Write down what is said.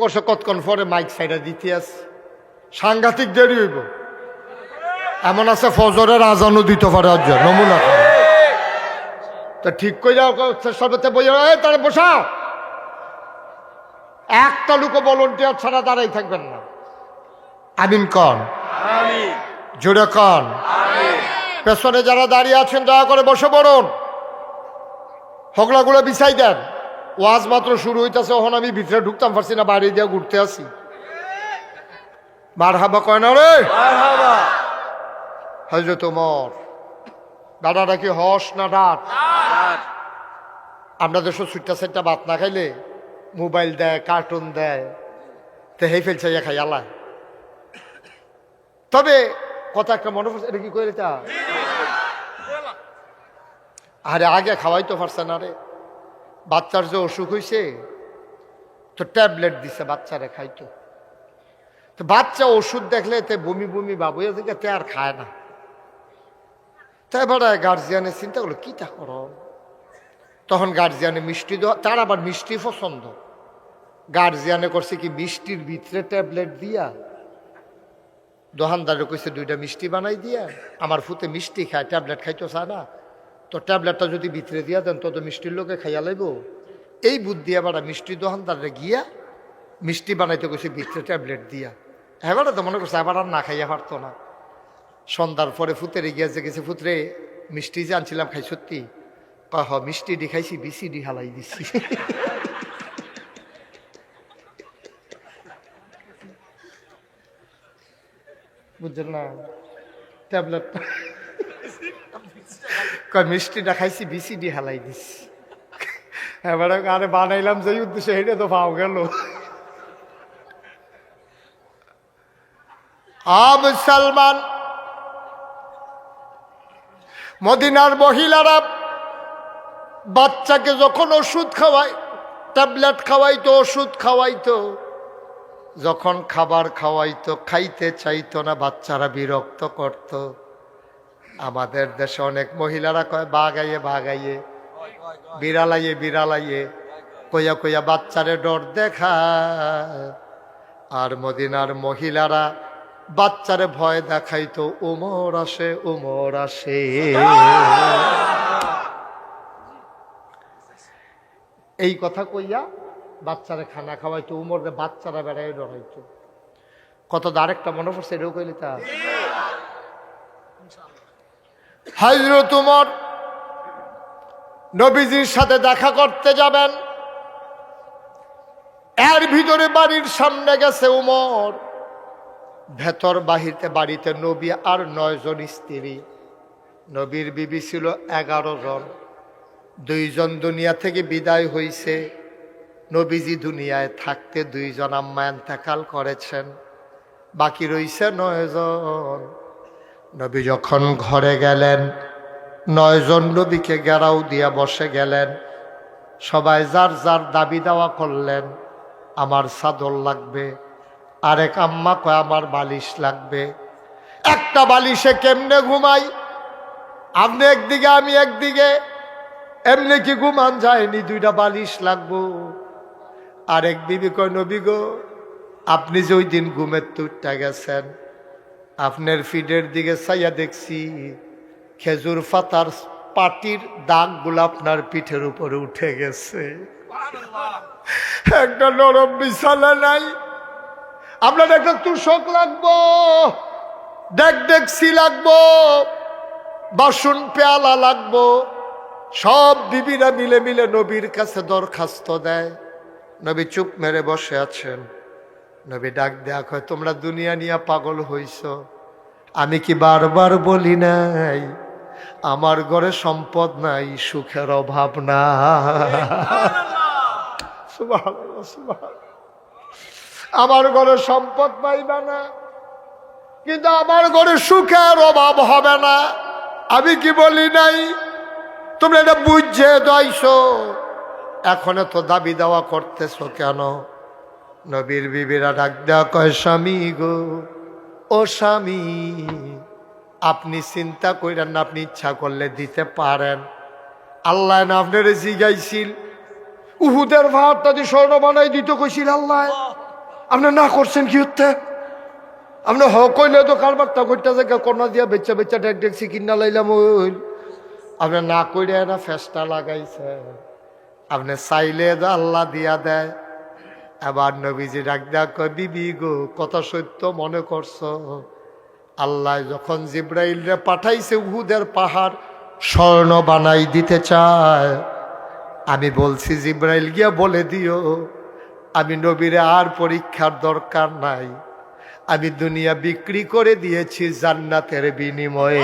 করছে কতক্ষণ পরে মাইক সাইডে দিতে আছে? সাংঘাতিক দেরি হইব। এমন আছে ফজরের আজানও দিতে পারে নমুনা তো ঠিক করে যাও সর্বতে বই তারা বসাও একটা লুকো ভলন্টিয়ার ছাড়া দাঁড়াই থাকবেন না। আমিন কন। জোরে কন। পেছনে যারা দাঁড়িয়ে আছেন দয়া করে বসে পড়ুন। হগলাগুলো বিছাই দেন। ওয়াজ মাত্র শুরু হইতেছে ওখানে আমি ভিতরে ঢুকতাম পারছি না বাইরে দিয়ে ঘুরতে আসি। মার হাবা কয় না রে? হজরত মর দাদাটা কি হস না ডাট? আমরা দেশো সুট্টা সেটটা ভাত না খাইলে মোবাইল দেয় কার্টুন দেয় তো হেই ফেলছে ইয়া খাই আল্লাহ। তবে কথা একটা মনে পড়ছে এটা কি করে তা আরে আগে খাওয়াই তো পারছে না রে। বাচ্চার যে অসুখ হয়েছে তো ট্যাবলেট দিছে বাচ্চারে খাইতো। তো বাচ্চা ওষুধ দেখলে তে বমি বমি বাবু এদিকে তে আর খায় না। তো এবারে গার্জিয়ানের চিন্তা করল কি তা করো? তখন গার্জিয়ানে মিষ্টি দেওয়া, তার আবার মিষ্টি পছন্দ। গার্জিয়ানে করছে কি, মিষ্টির ভিতরে ট্যাবলেট দিয়া দোকানদারে কইছে, দুইটা মিষ্টি বানাই দিয়া, আমার ফুতে মিষ্টি খায়, ট্যাবলেট খাইতো চায় না। তো ট্যাবলেটটা যদি ভিতরে দিয়া দেন, তত মিষ্টির লোকে খাইয়া লাইব। এই বুদ্ধি আবার মিষ্টি দোকানদারে গিয়া মিষ্টি বানাইতে কইছে, ভিতরে ট্যাবলেট দিয়া। এবারে তো মনে করছে, আবার আর না খাইয়া পারতো না। সন্ধ্যার পরে ফুতেরে গিয়া যে গেছে, ফুতরে, মিষ্টি যে আনছিলাম, খাই সত্যি? কহ মিষ্টি ডি খাইছি বিসি ডি হালাই দিছি। বুঝছেন না? ট্যাবলেট কয়, মিষ্টিটা খাইছি বিসি ডি হালাই দিছি। এবারে আরে বানাইলাম যে উদ্দেশ্যে হেঁটে তো পাও গেল। আ সালমান, মদিনার মহিলারা বাচ্চাকে যখন ওষুধ খাওয়ায় ট্যাবলেট খাওয়াইতো, ওষুধ খাওয়াইতো, যখন খাবার খাওয়াইতো, খাইতে চাইতো না, বাচ্চারা বিরক্ত করত। আমাদের দেশে অনেক মহিলারা কয়, বাগাইয়ে বাগাইয়ে, বিড়ালাইয়ে বিড়ালাইয়ে, কইয়া কইয়া বাচ্চারে ডর দেখা আর মদিনার মহিলারা বাচ্চারে ভয় দেখাইতো, উমর আসে উমর আসে। এই কথা কইয়া বাচ্চারা খানা খাওয়াইতো, উমর বাচ্চারা বেড়াই ডরাইতো। কত আরেকটা মনে পড়ছে, এটাও কইলি তা? হাজরত উমর নবীজির সাথে দেখা করতে যাবেন। এর ভিতরে বাড়ির সামনে গেছে উমর। ভেতর বাহিরতে বাড়িতে নবী আর নয় জন স্ত্রী। নবীর বিবি ছিল এগারো জন। দুইজন দুনিয়া থেকে বিদায় হইছে। নবীজি দুনিয়ায় থাকতে দুইজন আম্মা এন্তেকাল করেছেন। বাকি রইছে নয়জন নবী যখন ঘরে গেলেন, নয়জন নবীকে গেরাও দিয়া বসে গেলেন। সবাই যার যার দাবি দেওয়া করলেন, আমার সাদর লাগবে, আরেক আম্মা কয়, আমার বালিশ লাগবে। একটা বালিশে কেমনে ঘুমাই? আপনি একদিকে, আমি একদিকে, এমনি কি ঘুমান যায়নি? দুইটা বালিশ লাগবো। আরেক বিবি কয়, নবী গো, আপনি যে ওই দিন ঘুমের তুরটা গেছেন আপনার ফিডের দিকে চাইয়া দেখছি। খেজুর পাতার পাটির দাগগুলো আপনার পিঠের উপরে উঠে গেছে। একটা নরম বিছানা নাই। আপনার একটা তুষক লাগবো। দেখ দেখছি লাগবো। বাসন পেয়ালা লাগবো। সব বিবিরা মিলে মিলে নবীর কাছে দরখাস্ত দেয়। নবী চুপ মেরে বসে আছেন। নবী ডাক কয়, তোমরা দুনিয়া নিয়ে পাগল হইছ। আমি কি বারবার বলি নাই, আমার ঘরে সম্পদ নাই, সুখের অভাব না। আমার ঘরে সম্পদ পাইবে না, কিন্তু আমার ঘরে সুখের অভাব হবে না। আমি কি বলি নাই, তোমরা এটা বুঝছে দাইছো। এখন তো দাবি দেওয়া করতেছো কেন? নবীর বিবিরা ডাক দেওয়া কয়, স্বামী গো, ও স্বামী, আপনি চিন্তা করেন না, আপনি ইচ্ছা করলে দিতে পারেন। আল্লাহ না আপনার জিগাইছিল। উহুদের ভাতটা যে স্বর্ণ বানাই দিত কইছিল আল্লাহ। আপনি না করছেন কি হতে আপনি হ কইলে তো কারবারটা কইটা জায়গা কন্যা দিয়া বেচা বেচা ডেক ডেকছি কিনা লাইলাম ওই আপনি না কইলে না ফেসটা লাগাইছে। আপনি চাইলে তো আল্লাহ দিয়া দেয়। এবার নবীজি ডাক কয়, বিবি গো, কথা সত্য মনে করছ? আল্লাহ যখন জিব্রাইলরে পাঠাইছে উহুদের পাহাড়, স্বর্ণ বানাই দিতে চায়। আমি বলছি, জিব্রাইল, গিয়া বলে দিও, আমি নবীরে আর পরীক্ষার দরকার নাই। আমি দুনিয়া বিক্রি করে দিয়েছি জান্নাতের বিনিময়ে।